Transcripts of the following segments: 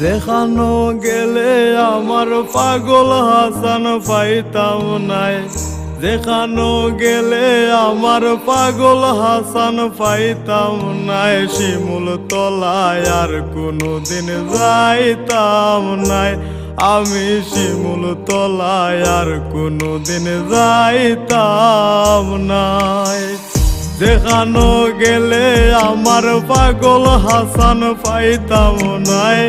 যেখানো গেলে আমার পাগল হাসান পাইতাম নাই। যেখানো গেলে আমার পাগল হাসান পাইতাম নাই। শিমুল তলায় আর কোনোদিন যাইতাম নাই। আমি শিমুল তলায় আর কোনোদিন যাইতাম নাই। দেখানো গেলে আমার পাগল হাসান পাইতাম নাই।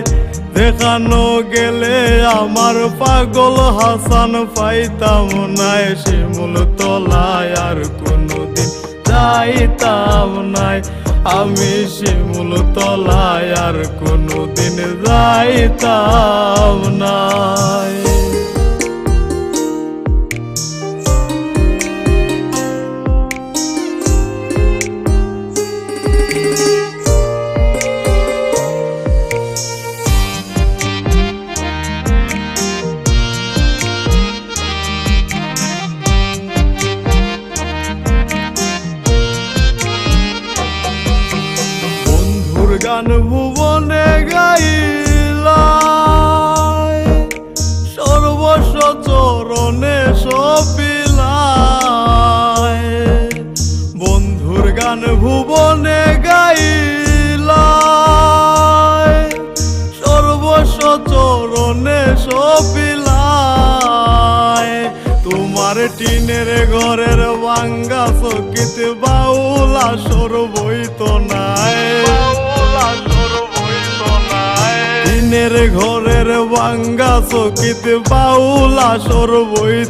দেখানো গেলে আমার পাগল হাসান পাইতাম নাই শিমুল তলায় আর কোনোদিন যাইতাম নাই। আমি শিমুল তলায় আর কোনোদিন যাইতাম নাই গান ভুবনে গাইলাই সর্বস্ব চরণে সপিলাই বন্ধুর গান ভুবনে গাইলাই সর্বস্ব চরণে সপিলাই তোমার টিনের ঘরের বাঙ্গা চকিত বাউলা সর বইত নাই টিনের ঘরের বাঙ্গা চকিত বাউলা সর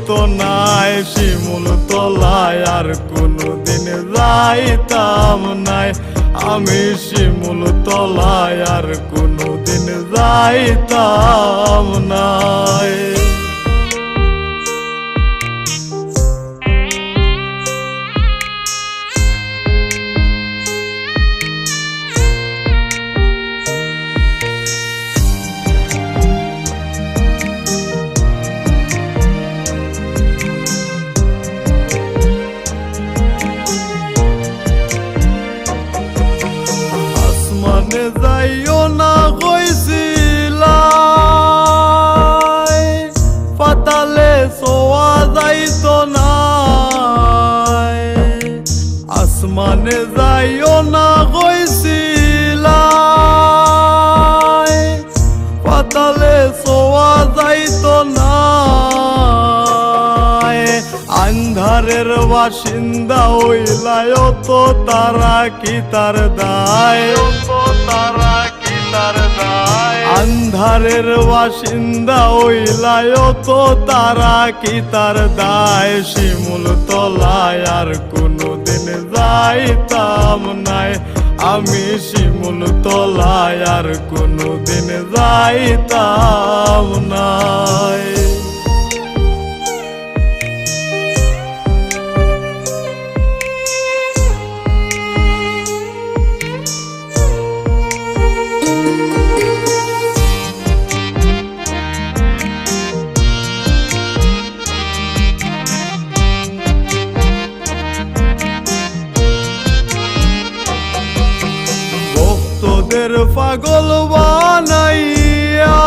তো নাই। শিমুল তলায় আর কোনদিন যাইতাম নাই। আমি শিমুল তলায় আর কোনদিন যাইতাম নাই। আন্ধারের বাসিন্দা হইলায় তো তারা কি তার দায় তারা কি তার দায়? আন্ধারের বাসিন্দা হইলায় তো তারা কি তার দায়? শিমুল তলায় আর কোনোদিন যাইতাম নাই। আমি শিমুল তলায় আর কোনোদিন যাইতাম নাই। ভক্তদের পাগল বানাইয়া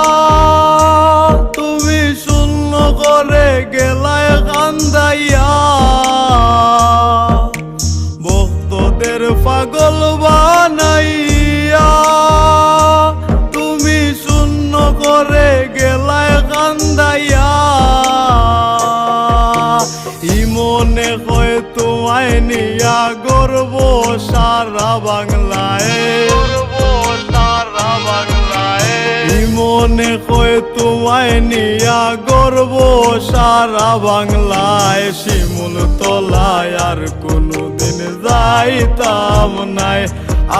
তুমি শূন্য করে গেলায় কান্দাইয়া। ভক্তদের পাগল বানাইয়া তুমি শূন্য করে গেলায় কান্দাইয়া। ইমনে কয় তোমায় নিয়া গর্ব সারা বাংলায়। ইমনে কয় তোমায় নিয়া গর্ব সারা বাংলায় শিমুল তলায় আর কোনোদিন যাইতাম নাই।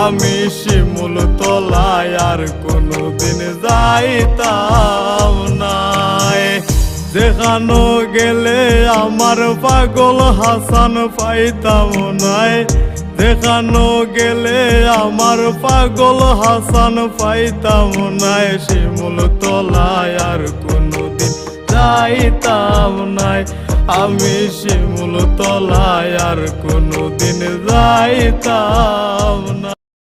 আমি শিমুল তলায় আর কোনোদিন যাইতাম নাই দেখানো গেলে আমার পাগল হাসান পাইতাম নাই। দেখানো গেলে আমার পাগল হাসান পাইতাম নাই। শিমুল তলায় আর কোনোদিন যাইতাম নাই। আমি শিমুল তলায় আর কোনোদিন যাইতাম